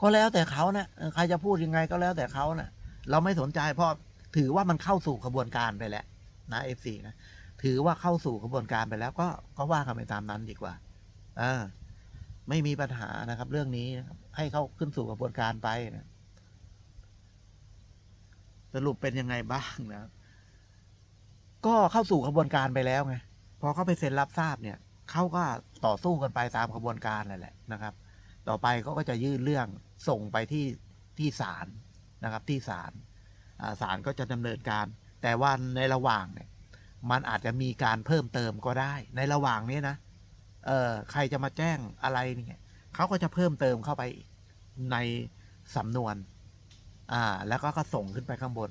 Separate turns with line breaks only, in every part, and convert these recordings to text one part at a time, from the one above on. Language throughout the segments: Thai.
ก็แล้วแต่เขานะใครจะพูดยังไงก็แล้วแต่เขานะเราไม่สนใจเพราะถือว่ามันเข้าสู่กระบวนการไปแล้วนะเอฟซีนะถือว่าเข้าสู่กระบวนการไปแล้ว ก็ก็ว่ากันไปตามนั้นดีกว่าเออไม่มีปัญหานะครับ เรื่องนี้นะครับให้เข้าขึ้นสู่กระบวนการไปนะสรุปเป็นยังไงบ้างนะครับก็เข้าสู่กระบวนการไปแล้วไงพอเขาไปเซ็นรับทราบเนี่ยเขาก็ต่อสู้กันไปตามกระบวนการนั่นแหละนะครับ ต่อไปเขาก็จะยื่นเรื่องส่งไปที่ที่ศาลนะครับที่ศาลศาลก็จะดำเนินการ แต่ว่าในระหว่างเนี่ยมันอาจจะมีการเพิ่มเติมก็ได้ ในระหว่างนี้นะเออใครจะมาแจ้งอะไรเนี่ยเขาก็จะเพิ่มเติมเข้าไปในสำนวนอ่าแล้วก็ก็ส่งขึ้นไปข้างบน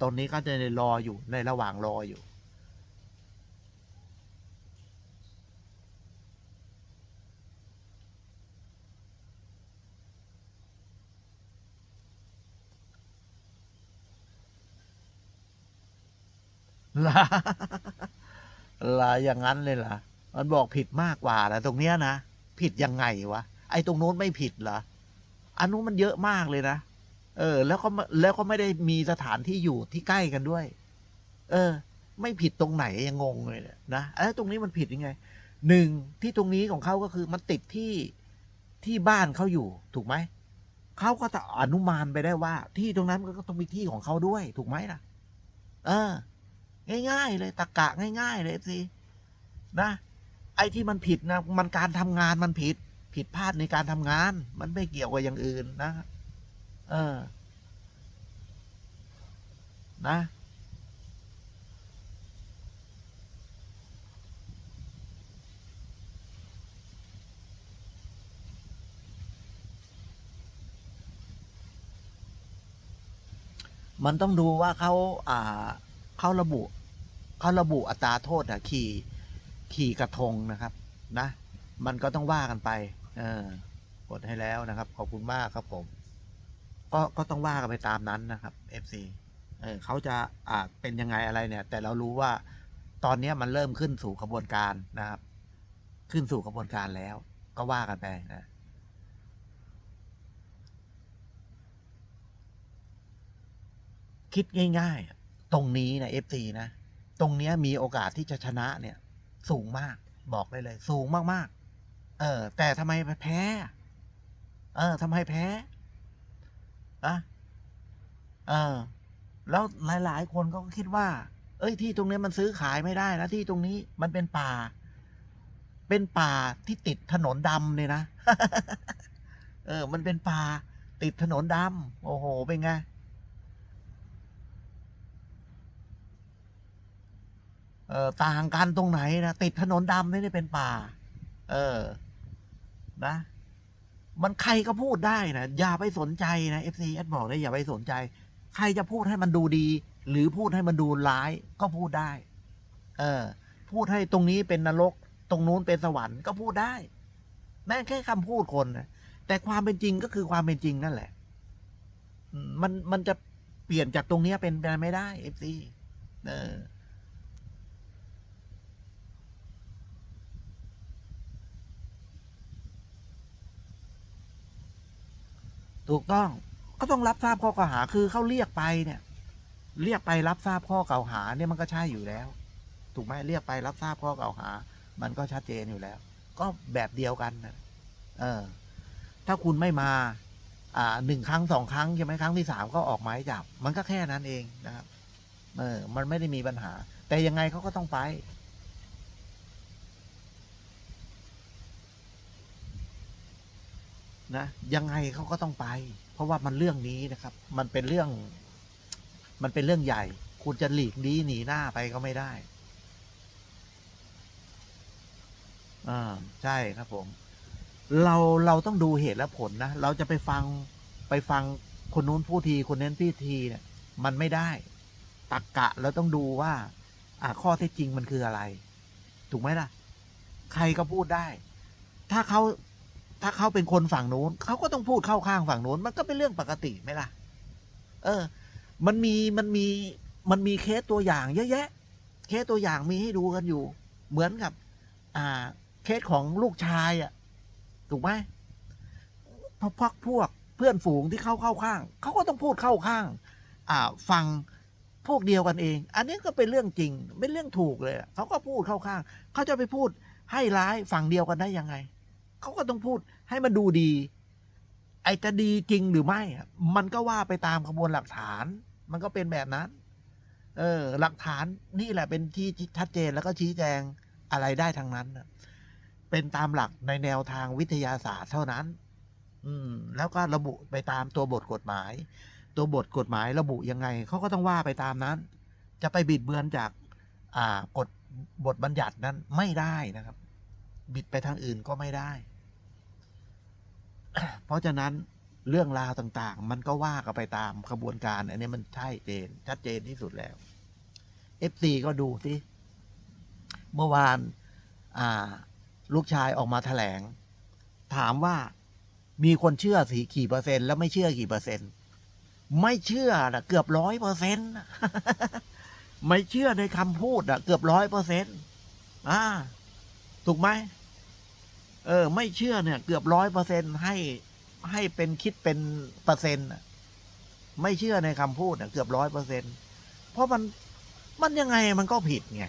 ตรงนี้ก็จะรออยู่ในระหว่างรออยู่ ลาลาอย่างนั้นเลยเหรอมันบอกผิดมากกว่านะตรงเนี้ยนะผิดยังไงวะไอ้ตรงโน้นไม่ผิดเหรออันนู้นมันเยอะมากเลยนะเออ แล้วก็แล้วก็ไม่ได้มีสถานที่อยู่ที่ใกล้กันด้วย เออ ไม่ผิดตรงไหนยังงงเลยนะเอ้ตรงนี้มันผิดยังไงหนึ่งที่ตรงนี้ของเขาก็คือมันติดที่ที่บ้านเขาอยู่ ถูกไหมเขาก็จะอนุมานไปได้ว่า ที่ตรงนั้นมันก็ต้องมีที่ของเขาด้วย ถูกไหมล่ะ เออ ง่าย ๆ เลยตะกะง่าย ๆ เลยสินะ ไอ้ที่มันผิดนะ มันการทำงานมันผิด ผิดพลาดในการทำงาน มันไม่เกี่ยวกับอย่างอื่นนะ เออ นะมันต้องดูว่าเขาอ่าเขาระบุ เขาระบุอัตราโทษอะขี่ขี่กระทงนะครับ นะ มันก็ต้องว่ากันไป เออกดให้แล้วนะครับ ขอบคุณมากครับผม ก็ก็ต้องว่ากันไปตามนั้นนะครับ FC เออเขาจะอ่าเป็นยังไงอะไรเนี่ย แต่เรารู้ว่าตอนนี้มันเริ่มขึ้นสู่กระบวนการนะครับ ขึ้นสู่กระบวนการแล้ว ก็ว่ากันไปนะคิดง่าย ๆ ตรงนี้นะ FC นะ ตรงนี้มีโอกาสที่จะชนะเนี่ย สูงมาก บอกได้เลย สูงมากๆ เออ แต่ทำไมแพ้ เออทำไมแพ้อะเออ แล้วหลาย ๆ คนก็คิดว่า เอ้ย ที่ตรงนี้มันซื้อขายไม่ได้นะที่ตรงนี้มันเป็นป่า เป็นป่าที่ติดถนนดำเนี่ยนะ เออ มันเป็นป่าติดถนนดำโอ้โห เป็นไง เออต่างกันตรงไหนนะติดถนนดำไม่เป็นป่า เออ นะ มันใครก็พูดได้นะอย่าไปสนใจนะเอฟซีเอสบอกเลยอย่าไปสนใจ ใครจะพูดให้มันดูดี หรือพูดให้มันดูร้าย ก็พูดได้ เออ พูดให้ตรงนี้เป็นนรก ตรงนู้นเป็นสวรรค์ก็พูดได้แม่งแค่คำพูดคนนะแต่ความเป็นจริงก็คือความเป็นจริงนั่นแหละมันมันจะเปลี่ยนจากตรงนี้เป็นไปไม่ได้เอฟซีเออ ถูกต้องก็ต้องรับทราบข้อกล่าวหาคือเขาเรียกไปเนี่ย เรียกไปรับทราบข้อกล่าวหาเนี่ยมันก็ใช่อยู่แล้ว ถูกไหมเรียกไปรับทราบข้อกล่าวหา มันก็ชัดเจนอยู่แล้ว ก็แบบเดียวกันนะเออ ถ้าคุณไม่มา อ่าหนึ่งครั้งสองครั้งใช่ไหมครั้งที่สามก็ออกหมายจับ มันก็แค่นั้นเองนะครับ เออ มันไม่ได้มีปัญหา แต่ยังไงเขาก็ต้องไป นะยังไงเขาก็ต้องไป เพราะว่ามันเรื่องนี้นะครับ มันเป็นเรื่อง มันเป็นเรื่องใหญ่ คุณจะหลีกนี้หนีหน้าไปก็ไม่ได้อ่าใช่ครับผม เราเราต้องดูเหตุและผลนะ เราจะไปฟังไปฟังคนนู้นพูดทีคนนี้พี่ทีเนี่ย มันไม่ได้ ตักกะเราต้องดูว่า อ่าข้อเท็จจริงมันคืออะไร ถูกไหมล่ะ ใครก็พูดได้ ถ้าเขา ถ้าเขาเป็นคนฝั่งนู้นเขาก็ต้องพูดเข้าข้างฝั่งนู้น มันก็เป็นเรื่องปกติไหมล่ะ เออ มันมีมันมีมันมีเคสตัวอย่างเยอะแยะ เคสตัวอย่างมีให้ดูกันอยู่ เหมือนกับ อ่า เคสของลูกชายอะ ถูกไหมพวกพวกพวกเพื่อนฝูงที่เข้าเข้าข้าง เขาก็ต้องพูดเข้าข้าง อ่า ฟังพวกเดียวกันเอง อันนี้ก็เป็นเรื่องจริงเป็นเรื่องถูกเลย เขาก็พูดเข้าข้าง เขาจะไปพูดให้ร้ายฝั่งเดียวกันได้ยังไง เขาก็ต้องพูดให้มันดูดี ไอ้จะดีจริงหรือไม่ มันก็ว่าไปตามขบวนหลักฐาน มันก็เป็นแบบนั้น เออ หลักฐานนี่แหละเป็นที่ชัดเจนแล้วก็ชี้แจงอะไรได้ทั้งนั้น เป็นตามหลักในแนวทางวิทยาศาสตร์เท่านั้น อืม แล้วก็ระบุไปตามตัวบทกฎหมาย ตัวบทกฎหมายระบุยังไงเขาก็ต้องว่าไปตามนั้น จะไปบิดเบือนจากอ่ากฎบทบัญญัตินั้นไม่ได้นะครับ บิดไปทางอื่นก็ไม่ได้ เพราะฉะนั้นเรื่องราวต่างๆ มันก็ว่ากันไปตามขบวนการ อันนี้มันใช่เจน ชัดเจนที่สุดแล้ว FC ก็ดูสิเมื่อวานอ่าลูกชายออกมาแถลง ถามว่ามีคนเชื่อสีกี่เปอร์เซ็นต์แล้วไม่เชื่อกี่เปอร์เซ็นต์ ไม่เชื่อนะเกือบร้อยเปอร์เซ็นต์ไม่เชื่อในคำพูดอะ เกือบร้อยเปอร์เซ็นต์อ่า ถูกไหม เออ ไม่เชื่อเนี่ย เกือบร้อยเปอร์เซ็นให้ให้เป็นคิดเป็นเปอร์เซ็นต์ไม่เชื่อในคำพูดอะเกือบร้อยเปอร์เซ็นเพราะมันมันยังไงมันก็ผิดไง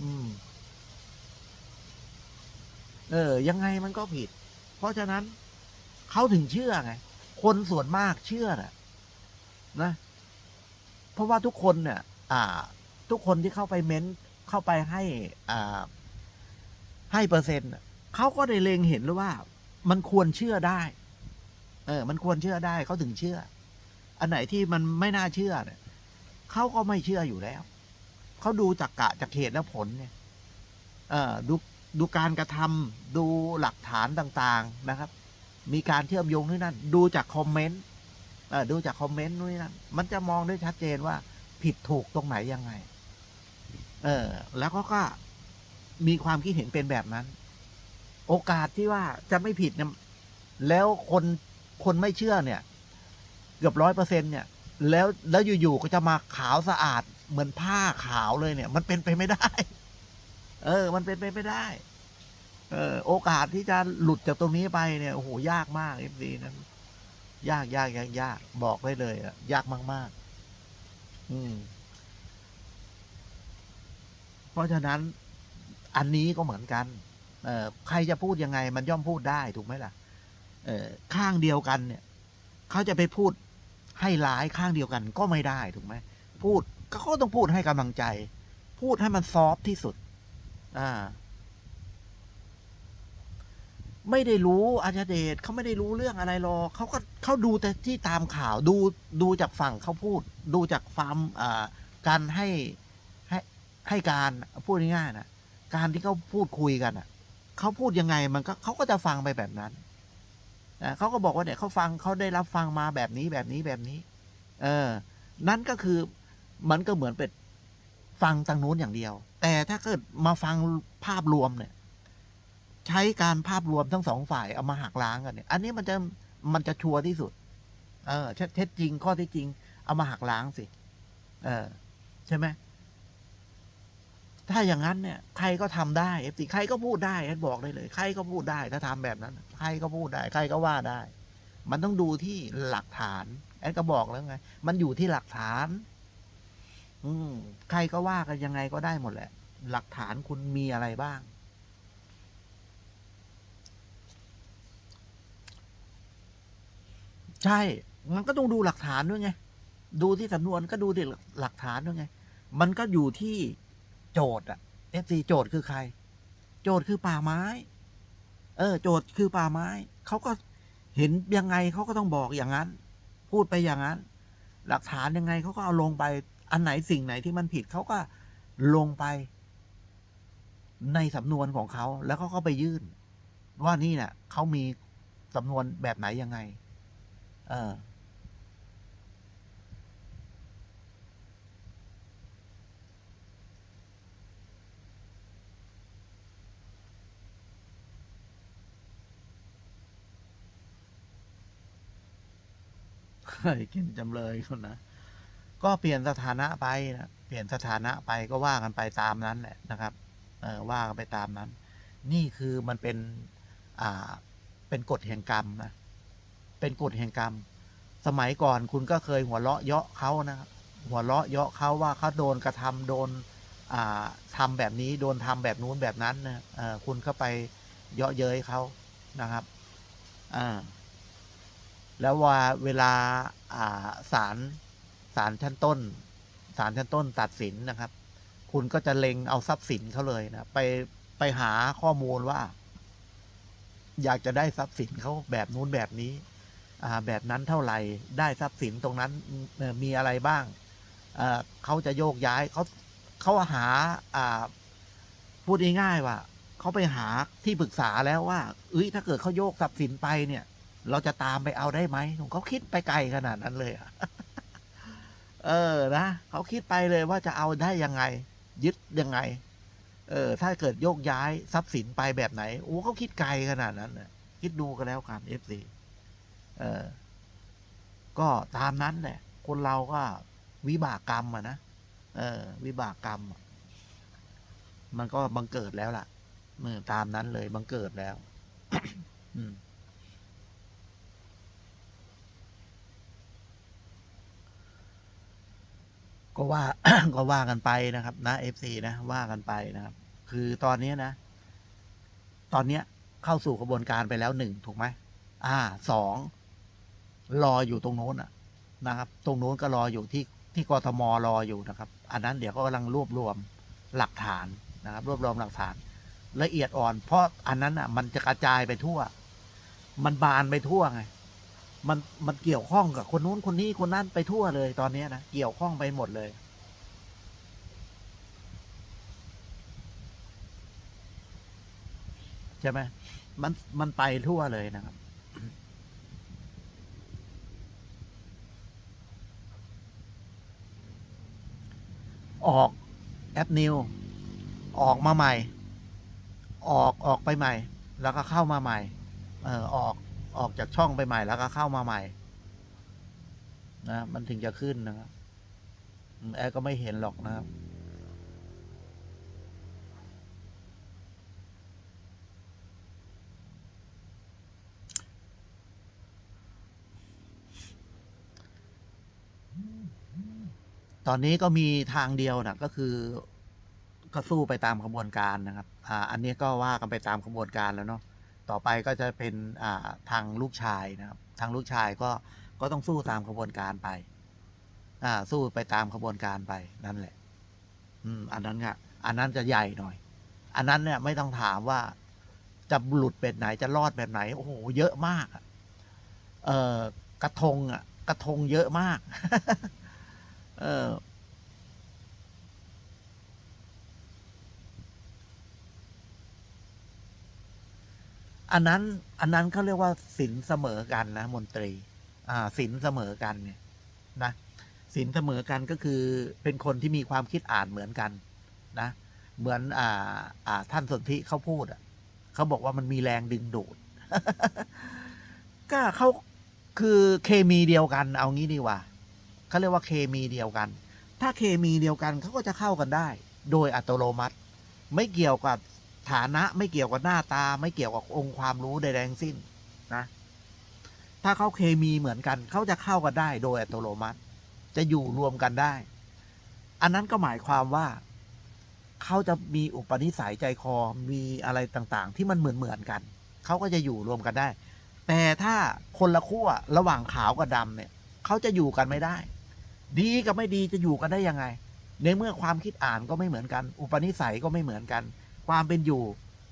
อืม เออ ยังไงมันก็ผิด เพราะฉะนั้นเขาถึงเชื่อไง คนส่วนมากเชื่อนะนะ เพราะว่าทุกคนเนี่ย อ่า ทุกคนที่เข้าไปเม้น เข้าไปให้ อ่า ให้เปอร์เซ็นต์ เขาก็ได้เล็งเห็นแล้วว่า มันควรเชื่อได้ เออ มันควรเชื่อได้เขาถึงเชื่อ อันไหนที่มันไม่น่าเชื่อเนี่ยเขาก็ไม่เชื่ออยู่แล้วเขาดูจากกะจากเหตุและผลเนี่ย เออดูดูการกระทำดูหลักฐานต่างๆนะครับ มีการเชื่อมโยงนู่นนั่น ดูจากคอมเมนต์เออดูจากคอมเมนต์นู่นนั่น มันจะมองได้ชัดเจนว่าผิดถูกตรงไหนยังไง เออ แล้วเขาก็มีความคิดเห็นเป็นแบบนั้น โอกาสที่ว่าจะไม่ผิดเนี่ยแล้วคนคนไม่เชื่อเนี่ย เกือบร้อยเปอร์เซ็นเนี่ย แล้วแล้วอยู่ๆก็จะมาขาวสะอาดเหมือนผ้าขาวเลยเนี่ย มันเป็นไปไม่ได้ เออ มันเป็นไปไม่ได้ เออ โอกาสที่จะหลุดจากตรงนี้ไปเนี่ยโอ้โหยากมากเอฟซีนั้นยากยากยากยากบอกได้เลยอะยากมาก ๆ อืม เพราะฉะนั้นอันนี้ก็เหมือนกัน ใครจะพูดยังไง มันย่อมพูดได้ถูกไหมล่ะข้างเดียวกันเนี่ยเขาจะไปพูดให้ร้ายข้างเดียวกันก็ไม่ได้ถูกไหมพูดก็เขาต้องพูดให้กำลังใจ พูดให้มันซอฟที่สุด อ่า ไม่ได้รู้อาจารย์เดชเขาไม่ได้รู้เรื่องอะไรหรอกเขาก็เขาดูแต่ที่ตามข่าวดูดูจากฝั่งเขาพูด ดูจากฟาร์มอ่าการให้ให้ให้การพูดง่ายๆนะการที่เขาพูดคุยกันอะ เขาพูดยังไงมันก็เขาก็จะฟังไปแบบนั้นนะเขาก็บอกว่าเนี่ยเขาฟังเขาได้รับฟังมาแบบนี้แบบนี้แบบนี้ เออ นั่นก็คือมันก็เหมือนเป็นฟังทางนู้นอย่างเดียว แต่ถ้าเกิดมาฟังภาพรวมเนี่ย ใช้การภาพรวมทั้งสองฝ่ายเอามาหักล้างกันเนี่ย อันนี้มันจะมันจะชัวร์ที่สุด เออเท็จจริงข้อเท็จจริง เอามาหักล้างสิ เออ ใช่ไหม ถ้าอย่างนั้นเนี่ยใครก็ทำได้เอฟซีใครก็พูดได้แอดบอกได้เลย ใครก็พูดได้ ถ้าทำแบบนั้น ใครก็พูดได้ ใครก็ว่าได้ มันต้องดูที่หลักฐานแอดก็บอกแล้วไง มันอยู่ที่หลักฐาน อืมใครก็ว่ากันยังไงก็ได้หมดแหละ หลักฐานคุณมีอะไรบ้าง ใช่ มันก็ต้องดูหลักฐานด้วยไง ดูที่สำนวนก็ดูที่หลักฐานด้วยไง มันก็อยู่ที่ โจทย์อะเอฟซีโจทย์คือใคร โจทย์คือป่าไม้ เออ โจทย์คือป่าไม้ เขาก็เห็นยังไงเขาก็ต้องบอกอย่างนั้น พูดไปอย่างนั้น หลักฐานยังไงเขาก็เอาลงไป อันไหนสิ่งไหนที่มันผิดเขาก็ลงไป ในสำนวนของเขาแล้วเขาก็ไปยื่น ว่านี่เนี่ยเขามีสำนวนแบบไหนยังไง เออ เฮ้ยกินจำเลยคนนะก็เปลี่ยนสถานะไปนะเปลี่ยนสถานะไปก็ว่ากันไปตามนั้นแหละนะครับเออว่ากันไปตามนั้น นี่คือมันเป็นอ่าเป็นกฎแห่งกรรมนะเป็นกฎแห่งกรรม สมัยก่อนคุณก็เคยหัวเราะเยาะเขานะครับหัวเราะเยาะเขาว่าเขาโดนกระทำโดนอ่าทำแบบนี้โดนทำแบบนู้นแบบนั้นนะเออคุณก็ไปเยาะเย้ยเขานะครับอ่า แล้วว่าเวลาอ่าศาลศาลชั้นต้นศาลชั้นต้นตัดสินนะครับ คุณก็จะเล็งเอาทรัพย์สินเขาเลยนะไปไปหาข้อมูลว่า อยากจะได้ทรัพย์สินเขาแบบนู้นแบบนี้แบบนั้นเท่าไหร่ได้ทรัพย์สินตรงนั้นมีอะไรบ้างเขาจะโยกย้ายเขาเขาหาอ่าพูดง่ายๆว่าเขาไปหาที่ปรึกษาแล้วว่าเอ้ยถ้าเกิดเขาโยกทรัพย์สินไปเนี่ย เราจะตามไปเอาได้ไหมเขาคิดไปไกลขนาดนั้นเลยเออนะเขาคิดไปเลยว่าจะเอาได้ยังไง ยึดยังไง เออ ถ้าเกิดโยกย้ายทรัพย์สินไปแบบไหนโอ้เขาคิดไกลขนาดนั้นคิดดูกันแล้วกันเอฟซีเออ ก็ตามนั้นแหละ คนเราก็วิบากกรรมอะนะเออ วิบากกรรมมันก็บังเกิดแล้วล่ะเออตามนั้นเลยบังเกิดแล้ว อืม ก็ว่าก็ว่ากันไปนะครับ นะเอฟซีนะว่ากันไปนะครับ คือตอนนี้นะ ตอนเนี้ยเข้าสู่กระบวนการไปแล้วหนึ่งถูกไหมอ่าสองรออยู่ตรงโน้นอะนะครับ ตรงโน้นก็รออยู่ที่ที่กทมรออยู่นะครับ อันนั้นเดี๋ยวก็กำลังรวบรวมหลักฐานนะครับ รวบรวมหลักฐาน ละเอียดอ่อน เพราะอันนั้นอะ มันจะกระจายไปทั่ว มันบานไปทั่วไง มันมันเกี่ยวข้องกับคนนู้นคนนี้คนนั้นไปทั่วเลยตอนนี้นะเกี่ยวข้องไปหมดเลย ใช่ไหมมันมันไปทั่วเลยนะครับออกแอปนิวออกมาใหม่ ออกออกไปใหม่ แล้วก็เข้ามาใหม่ เออออก ออกจากช่องไปใหม่แล้วก็เข้ามาใหม่ นะ มันถึงจะขึ้นนะครับแอร์ก็ไม่เห็นหรอกนะครับ ตอนนี้ก็มีทางเดียวนะก็คือก็สู้ไปตามกระบวนการนะครับ อ่า อันนี้ก็ว่ากันไปตามกระบวนการแล้วเนาะ ต่อไปก็จะเป็นทางลูกชายนะครับ ทางลูกชายก็ก็ต้องสู้ตามกระบวนการไป อ่า สู้ไปตามกระบวนการไปนั่นแหละ อืม อันนั้นก็อันนั้นจะใหญ่หน่อย อันนั้นเนี่ยไม่ต้องถามว่าจะหลุดแบบไหนจะรอดแบบไหน โอ้โห เยอะมากเออกระทงอะ กระทงเยอะมาก เออ อันนั้นอันนั้นเขาเรียกว่าสินเสมอกันนะมนตรี อ่าสินเสมอกันเนี่ยนะสินเสมอกันก็คือเป็นคนที่มีความคิดอ่านเหมือนกันนะ เหมือนอ่าอ่าท่านสนธิเขาพูดอะเขาบอกว่ามันมีแรงดึงดูด ก็เขาคือเคมีเดียวกัน เอางี้ดีกว่าเขาเรียกว่าเคมีเดียวกัน ถ้าเคมีเดียวกันเขาก็จะเข้ากันได้ โดยอัตโนมัติ ไม่เกี่ยวกับ ฐานะไม่เกี่ยวกับหน้าตา ไม่เกี่ยวกับองค์ความรู้ใดๆทั้งสิ้นนะ ถ้าเขาเคมีเหมือนกันเขาจะเข้ากันได้โดยอัตโนมัติ จะอยู่รวมกันได้ อันนั้นก็หมายความว่าเขาจะมีอุปนิสัยใจคอมีอะไรต่างๆ ที่มันเหมือนเหมือนๆกันเขาก็จะอยู่รวมกันได้ แต่ถ้าคนละขั้วระหว่างขาวกับดำเนี่ยเขาจะอยู่กันไม่ได้ ดีกับไม่ดีจะอยู่กันได้ยังไง ในเมื่อความคิดอ่านก็ไม่เหมือนกัน อุปนิสัยก็ไม่เหมือนกัน ความเป็นอยู่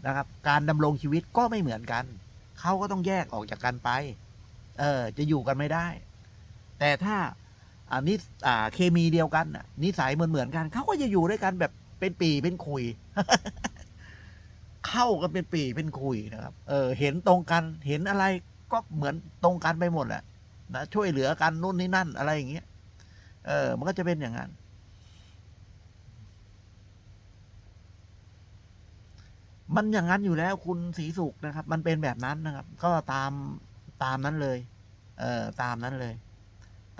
นะครับ การดำรงชีวิตก็ไม่เหมือนกัน เขาก็ต้องแยกออกจากกันไป เออ จะอยู่กันไม่ได้ แต่ถ้าอ่านิสอ่าเคมีเดียวกันนิสัยเหมือนเหมือนกัน เขาก็จะอยู่ด้วยกันแบบเป็นปีเป็นคุย เข้ากันเป็นปีเป็นคุยนะครับ เออ เห็นตรงกัน เห็นอะไรก็เหมือนตรงกันไปหมดแหละนะช่วยเหลือกันนู่นนี่นั่นอะไรอย่างเงี้ย เออ มันก็จะเป็นอย่างนั้น มันอย่างนั้นอยู่แล้วคุณสีสุกนะครับ มันเป็นแบบนั้นนะครับ ก็ตามตามนั้นเลย เอ่อตามนั้นเลย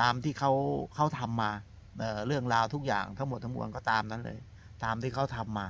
ตามที่เขาเขาทำมา เออเรื่องราวทุกอย่างทั้งหมดทั้งมวลก็ตามนั้นเลย ตามที่เขาทำมา